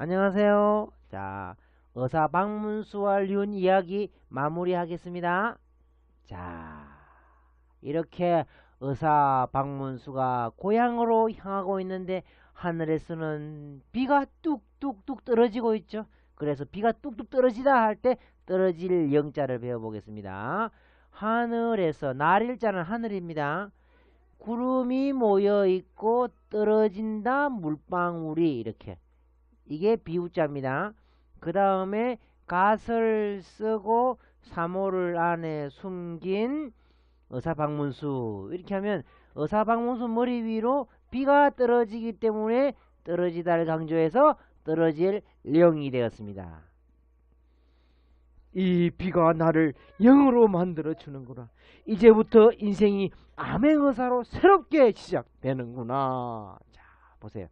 안녕하세요. 자, 의사 박문수와 륜 이야기 마무리하겠습니다. 자, 이렇게 의사 박문수가 고향으로 향하고 있는데 하늘에서는 비가 뚝뚝뚝 떨어지고 있죠. 그래서 비가 뚝뚝 떨어지다 할 때 떨어질 영자를 배워보겠습니다. 하늘에서 날일자는 하늘입니다. 구름이 모여 있고 떨어진다 물방울이 이렇게 이게 비우자입니다. 그 다음에 갓을 쓰고 사모를 안에 숨긴 의사방문수 이렇게 하면 의사방문수 머리 위로 비가 떨어지기 때문에 떨어지다를 강조해서 떨어질 령이 되었습니다. 이 비가 나를 영으로 만들어 주는구나. 이제부터 인생이 암행의사로 새롭게 시작되는구나. 자, 보세요.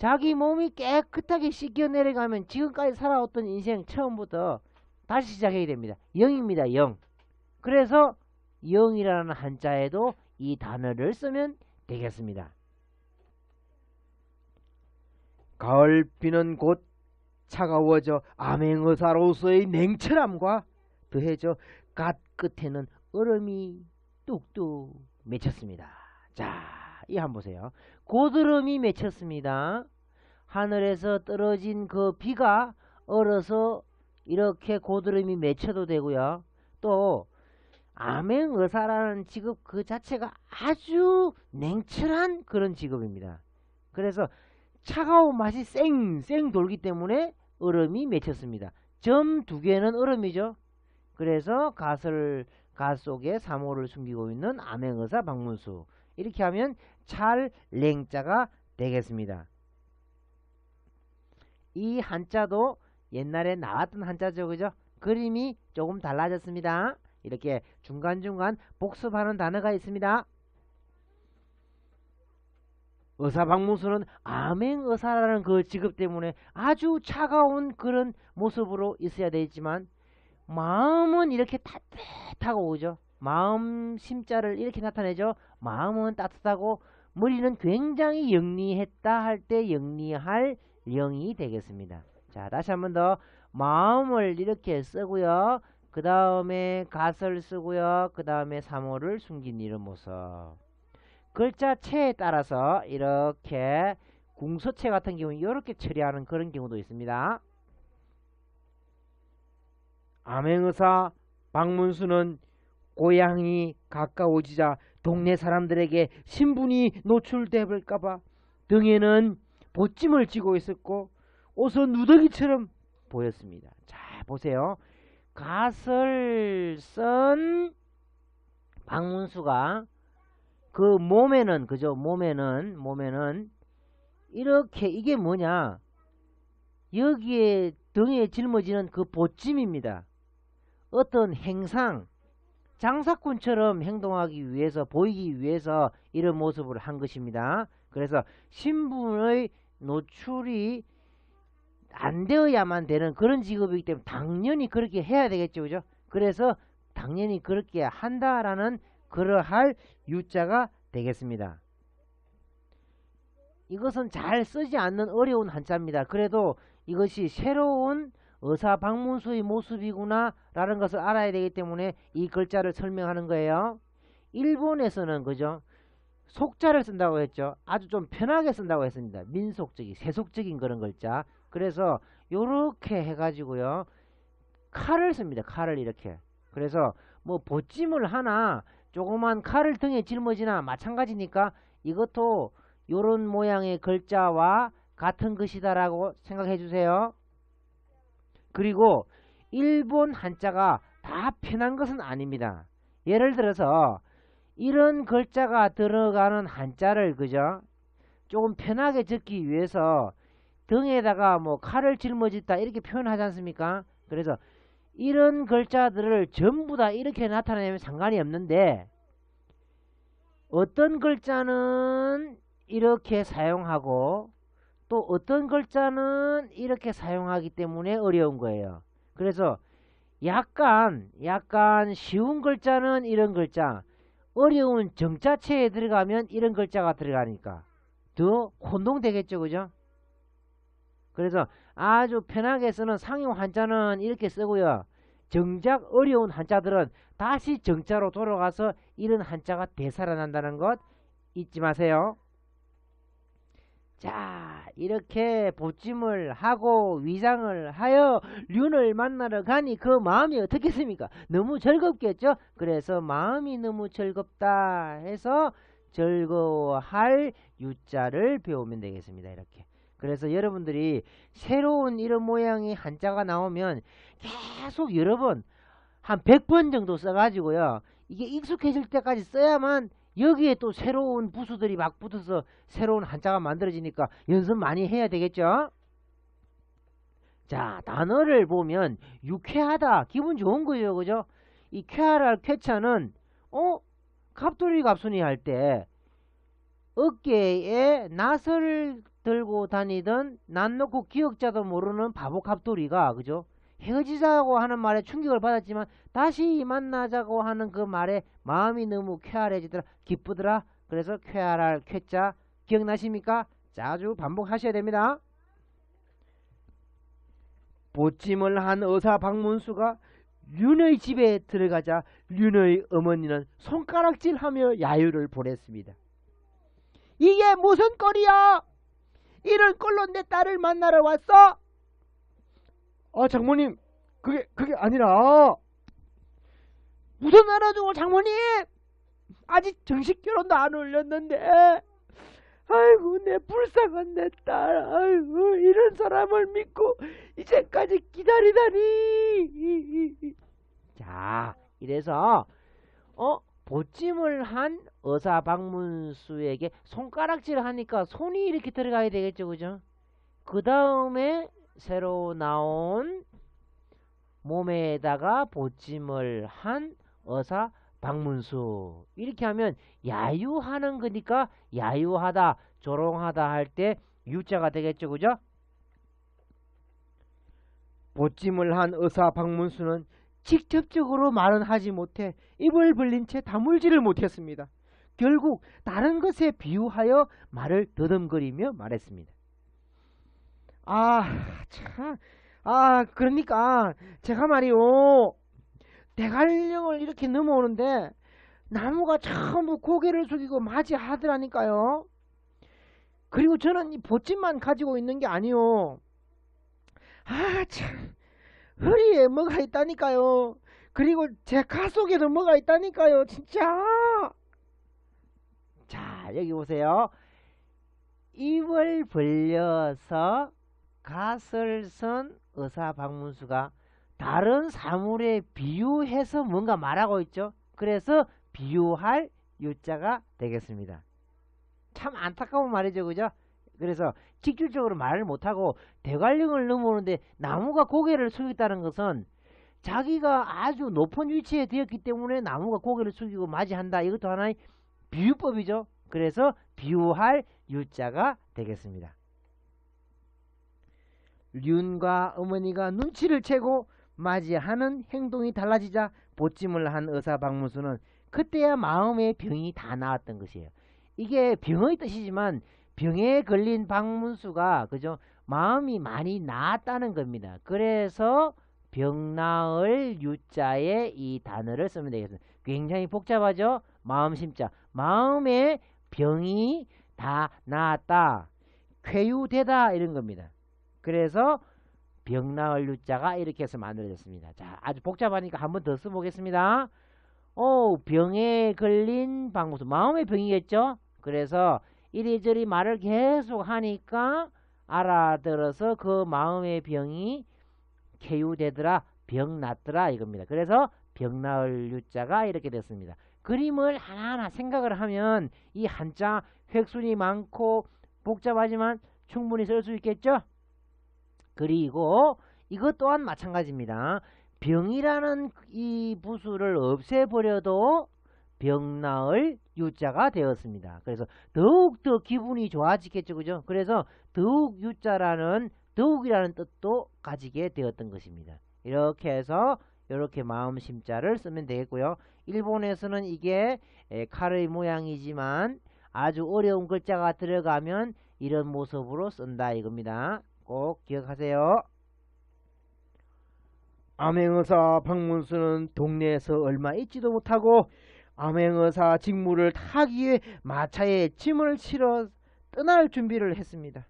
자기 몸이 깨끗하게 씻겨 내려가면 지금까지 살아왔던 인생 처음부터 다시 시작해야 됩니다. 영입니다. 영. 그래서 영이라는 한자에도 이 단어를 쓰면 되겠습니다. 가을 비는 곧 차가워져 암행의사로서의 냉철함과 더해져 갓 끝에는 얼음이 뚝뚝 맺혔습니다. 자, 이 한번 보세요. 고드름이 맺혔습니다. 하늘에서 떨어진 그 비가 얼어서 이렇게 고드름이 맺혀도 되고요. 또 암행의사라는 직업 그 자체가 아주 냉철한 그런 직업입니다. 그래서 차가운 맛이 쌩쌩 돌기 때문에 얼음이 맺혔습니다. 점 두 개는 얼음이죠. 그래서 가설 가 속에 사모를 숨기고 있는 암행의사 박문수 이렇게 하면 찰 랭자가 되겠습니다. 이 한자도 옛날에 나왔던 한자죠. 그죠? 그림이 조금 달라졌습니다. 이렇게 중간중간 복습하는 단어가 있습니다. 의사 박문수는 암행의사라는 그 직업 때문에 아주 차가운 그런 모습으로 있어야 되지만 마음은 이렇게 따뜻하고 오죠. 마음 심자를 이렇게 나타내죠. 마음은 따뜻하고 머리는 굉장히 영리했다 할 때 영리할 영이 되겠습니다. 자 다시 한 번 더 마음을 이렇게 쓰고요. 그 다음에 가설 쓰고요. 그 다음에 사모를 숨긴 이런 모습 글자체에 따라서 이렇게 궁서체 같은 경우는 이렇게 처리하는 그런 경우도 있습니다. 암행의사 박문수는 고향이 가까워지자 동네 사람들에게 신분이 노출될까봐 등에는 보찜을 쥐고 있었고 옷은 누더기처럼 보였습니다. 자 보세요. 갓을 쓴 박문수가 그 몸에는 그죠 몸에는 몸에는 이렇게 이게 뭐냐 여기에 등에 짊어지는 그 보찜입니다. 어떤 행상 장사꾼처럼 행동하기 위해서 보이기 위해서 이런 모습을 한 것입니다. 그래서 신분의 노출이 안 되어야만 되는 그런 직업이기 때문에 당연히 그렇게 해야 되겠죠. 그죠? 그래서 당연히 그렇게 한다라는 그러할 유자가 되겠습니다. 이것은 잘 쓰지 않는 어려운 한자입니다. 그래도 이것이 새로운 의사 방문수의 모습이구나 라는 것을 알아야 되기 때문에 이 글자를 설명하는 거예요. 일본에서는 그죠? 속자를 쓴다고 했죠. 아주 좀 편하게 쓴다고 했습니다. 민속적인, 세속적인 그런 글자. 그래서 요렇게 해가지고요. 칼을 씁니다. 칼을 이렇게. 그래서 뭐 보찜을 하나 조그만 칼을 등에 짊어지나 마찬가지니까 이것도 요런 모양의 글자와 같은 것이다라고 생각해 주세요. 그리고 일본 한자가 다 편한 것은 아닙니다. 예를 들어서 이런 글자가 들어가는 한자를 그죠? 조금 편하게 적기 위해서 등에다가 뭐 칼을 짊어졌다 이렇게 표현하지 않습니까? 그래서 이런 글자들을 전부 다 이렇게 나타내면 상관이 없는데 어떤 글자는 이렇게 사용하고 또 어떤 글자는 이렇게 사용하기 때문에 어려운 거예요. 그래서 약간 약간 쉬운 글자는 이런 글자 어려운 정자체에 들어가면 이런 글자가 들어가니까 더 혼동되겠죠 그죠 그래서 아주 편하게 쓰는 상용 한자는 이렇게 쓰고요. 정작 어려운 한자들은 다시 정자로 돌아가서 이런 한자가 되살아난다는 것 잊지 마세요. 자 이렇게 보찜을 하고 위장을 하여 륜을 만나러 가니 그 마음이 어떻겠습니까? 너무 즐겁겠죠? 그래서 마음이 너무 즐겁다 해서 즐거워할 유자를 배우면 되겠습니다. 이렇게. 그래서 여러분들이 새로운 이런 모양의 한자가 나오면 계속 여러 번, 한 100번 정도 써가지고요. 이게 익숙해질 때까지 써야만 여기에 또 새로운 부수들이 막 붙어서 새로운 한자가 만들어지니까 연습 많이 해야 되겠죠? 자, 단어를 보면 유쾌하다, 기분 좋은 거예요, 그죠? 이 쾌활할 쾌차는 어? 갑돌이 갑순이 할 때 어깨에 낫을 들고 다니던 난 놓고 기억자도 모르는 바보 갑돌이가 그죠? 헤어지자고 하는 말에 충격을 받았지만 다시 만나자고 하는 그 말에 마음이 너무 쾌활해지더라 기쁘더라 그래서 쾌활할 쾌자 기억나십니까? 자주 반복하셔야 됩니다. 보찜을 한 의사 박문수가 륜의 집에 들어가자 륜의 어머니는 손가락질하며 야유를 보냈습니다. 이게 무슨 꼴이야? 이런 꼴로 내 딸을 만나러 왔어? 아 장모님 그게 그게 아니라 무슨 알아주고 장모님? 아직 정식 결혼도 안 올렸는데 아이고 내 불쌍한 내 딸 아이고 이런 사람을 믿고 이제까지 기다리다니. 자 이래서 어 보찜을 한 의사 박문수에게 손가락질 하니까 손이 이렇게 들어가야 되겠죠 그죠? 그 다음에 새로 나온 몸에다가 보찜을 한 의사 박문수 이렇게 하면 야유하는 거니까 야유하다 조롱하다 할 때 유자가 되겠죠 그죠 보찜을 한 의사 박문수는 직접적으로 말은 하지 못해 입을 벌린 채 다물지를 못했습니다. 결국 다른 것에 비유하여 말을 더듬거리며 말했습니다. 아, 참, 아, 그러니까 제가 말이요 대관령을 이렇게 넘어오는데 나무가 전부 고개를 숙이고 맞이하더라니까요. 그리고 저는 이 보찜만 가지고 있는 게 아니요. 아, 참. 허리에 뭐가 있다니까요. 그리고 제 가속에도 뭐가 있다니까요. 진짜. 자, 여기 보세요. 입을 벌려서 쓴 의사 박문수가 다른 사물에 비유해서 뭔가 말하고 있죠. 그래서 비유할 유자가 되겠습니다. 참 안타까운 말이죠. 그죠? 그래서 직접적으로 말을 못하고 대관령을 넘어오는데 나무가 고개를 숙였다는 것은 자기가 아주 높은 위치에 되었기 때문에 나무가 고개를 숙이고 맞이한다. 이것도 하나의 비유법이죠. 그래서 비유할 유자가 되겠습니다. 륜과 어머니가 눈치를 채고 맞이하는 행동이 달라지자 보찜을 한 의사 박문수는 그때야 마음의 병이 다 나았던 것이에요. 이게 병의 뜻이지만 병에 걸린 박문수가 그죠 마음이 많이 나았다는 겁니다. 그래서 병나을 유자에 이 단어를 쓰면 되겠습니다. 굉장히 복잡하죠? 마음 심자. 마음에 병이 다 나았다. 쾌유되다 이런 겁니다. 그래서 병나을 유자가 이렇게 해서 만들어졌습니다. 자, 아주 복잡하니까 한 번 더 써보겠습니다. 오, 병에 걸린 박문수. 마음의 병이겠죠? 그래서 이리저리 말을 계속 하니까 알아들어서 그 마음의 병이 쾌유되더라 병 났더라 이겁니다. 그래서 병 나을 유자가 이렇게 됐습니다. 그림을 하나하나 생각을 하면 이 한자 획순이 많고 복잡하지만 충분히 쓸 수 있겠죠? 그리고 이것 또한 마찬가지입니다. 병이라는 이 부수를 없애버려도 병나을 유자가 되었습니다. 그래서 더욱더 기분이 좋아지겠죠. 그죠? 그래서 더욱 유자라는 더욱이라는 뜻도 가지게 되었던 것입니다. 이렇게 해서 이렇게 마음 심자를 쓰면 되겠고요. 일본에서는 이게 칼의 모양이지만 아주 어려운 글자가 들어가면 이런 모습으로 쓴다 이겁니다. 꼭 기억하세요. 암행의사 박문수는 동네에서 얼마 있지도 못하고 암행의사 직무를 타기 위해 마차에 짐을 실어 떠날 준비를 했습니다.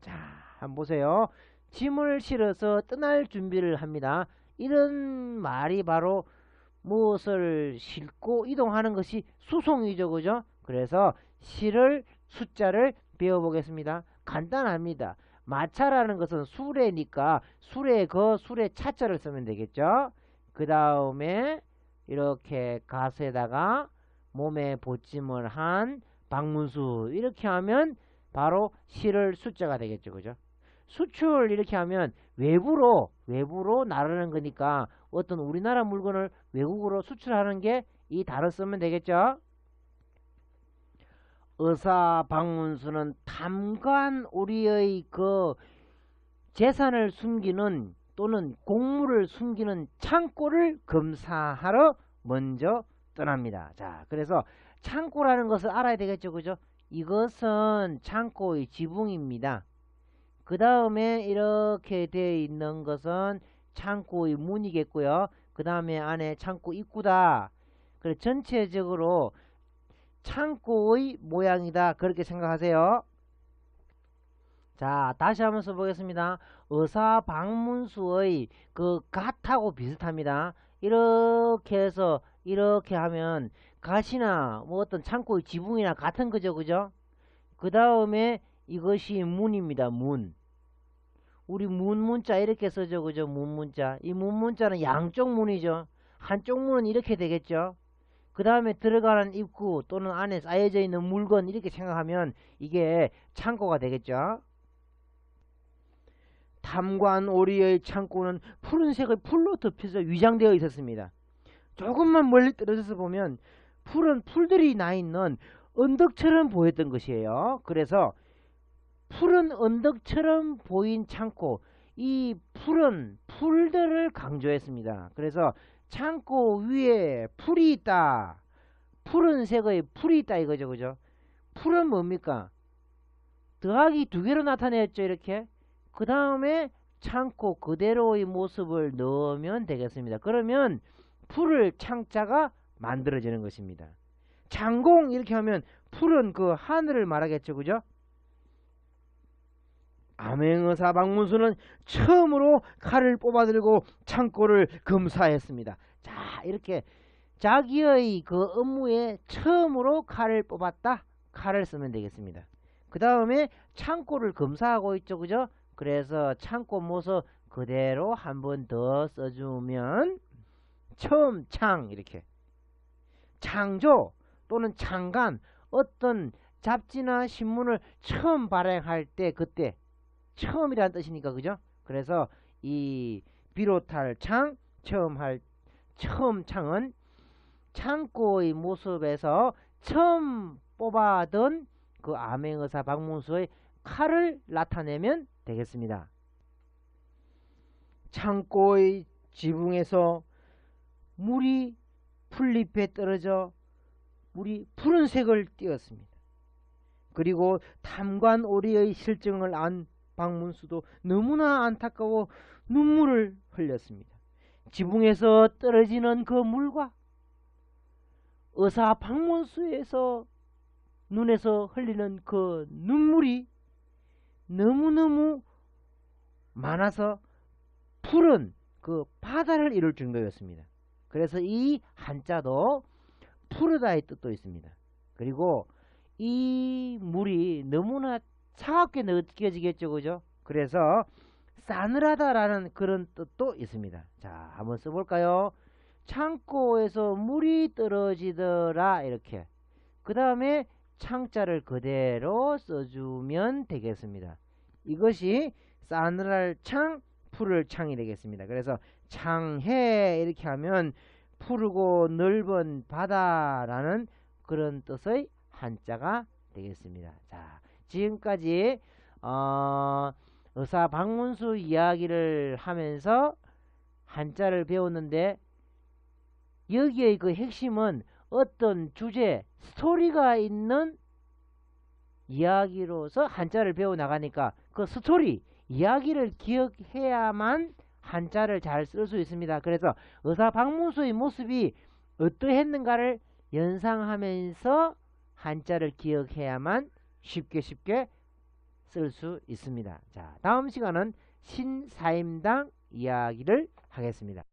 자, 한번 보세요. 짐을 실어서 떠날 준비를 합니다. 이런 말이 바로 무엇을 싣고 이동하는 것이 수송이죠. 그죠? 그래서 실을 숫자를 배워보겠습니다. 간단합니다. 마차라는 것은 수레니까 수레 그 수레 차자를 쓰면 되겠죠. 그 다음에 이렇게 가수에다가 몸에 보찜을 한 방문수 이렇게 하면 바로 실을 숫자가 되겠죠. 그죠? 수출 이렇게 하면 외부로 외부로 나르는 거니까 어떤 우리나라 물건을 외국으로 수출하는 게 이 단어 쓰면 되겠죠. 의사 방문수는 탐관 우리의 그 재산을 숨기는 또는 곡물을 숨기는 창고를 검사하러 먼저 떠납니다. 자, 그래서 창고라는 것을 알아야 되겠죠. 그죠? 이것은 창고의 지붕입니다. 그 다음에 이렇게 되어 있는 것은 창고의 문이겠고요. 그 다음에 안에 창고 입구다. 그래 전체적으로 창고의 모양이다. 그렇게 생각하세요. 자, 다시 한번 써보겠습니다. 의사 방문수의 그 갓하고 비슷합니다. 이렇게 해서 이렇게 하면 갓이나 뭐 어떤 창고의 지붕이나 같은 거죠. 그죠? 그 다음에 이것이 문입니다. 문. 우리 문 문자 이렇게 써죠. 그죠? 문 문자. 이 문 문자는 양쪽 문이죠. 한쪽 문은 이렇게 되겠죠. 그 다음에 들어가는 입구 또는 안에 쌓여져 있는 물건 이렇게 생각하면 이게 창고가 되겠죠. 탐관 오리의 창고는 푸른색의 풀로 덮여서 위장되어 있었습니다. 조금만 멀리 떨어져서 보면 푸른 풀들이 나 있는 언덕처럼 보였던 것이에요. 그래서 푸른 언덕처럼 보인 창고 이 푸른 풀들을 강조했습니다. 그래서 창고 위에 풀이 있다. 푸른색의 풀이 있다 이거죠. 그죠? 풀은 뭡니까? 더하기 두 개로 나타냈죠. 이렇게. 그 다음에 창고 그대로의 모습을 넣으면 되겠습니다. 그러면 풀을 창자가 만들어지는 것입니다. 장공 이렇게 하면 풀은 그 하늘을 말하겠죠. 그죠? 암행의사 박문수는 처음으로 칼을 뽑아들고 창고를 검사했습니다. 자 이렇게 자기의 그 업무에 처음으로 칼을 뽑았다. 칼을 쓰면 되겠습니다. 그 다음에 창고를 검사하고 있죠. 그죠? 그래서 창고 모습 그대로 한 번 더 써주면 처음 창 이렇게 창조 또는 창간 어떤 잡지나 신문을 처음 발행할 때 그때 처음이라는 뜻이니까 그죠? 그래서 이 비롯할 창 처음 할 처음 창은 창고의 모습에서 처음 뽑아둔 그 암행의사 박문수의 칼을 나타내면 되겠습니다. 창고의 지붕에서 물이 풀잎에 떨어져 물이 푸른색을 띄었습니다. 그리고 탐관 오리의 실증을 안 박문수도 너무나 안타까워 눈물을 흘렸습니다. 지붕에서 떨어지는 그 물과 의사 박문수에서 눈에서 흘리는 그 눈물이 너무너무 많아서 푸른 그 바다를 이룰 정도였습니다. 그래서 이 한자도 푸르다의 뜻도 있습니다. 그리고 이 물이 너무나 차갑게 느껴지겠죠. 그죠? 그래서 싸늘하다라는 그런 뜻도 있습니다. 자, 한번 써볼까요? 창고에서 물이 떨어지더라 이렇게 그 다음에 창자를 그대로 써주면 되겠습니다. 이것이 싸늘할 창, 푸를 창이 되겠습니다. 그래서 창해 이렇게 하면 푸르고 넓은 바다라는 그런 뜻의 한자가 되겠습니다. 자, 지금까지 어, 의사 박문수 이야기를 하면서 한자를 배웠는데 여기에 그 핵심은 어떤 주제, 스토리가 있는 이야기로서 한자를 배워 나가니까 그 스토리, 이야기를 기억해야만 한자를 잘 쓸 수 있습니다. 그래서 의사 박문수의 모습이 어떠했는가를 연상하면서 한자를 기억해야만 쉽게 쉽게 쓸 수 있습니다. 자, 다음 시간은 신사임당 이야기를 하겠습니다.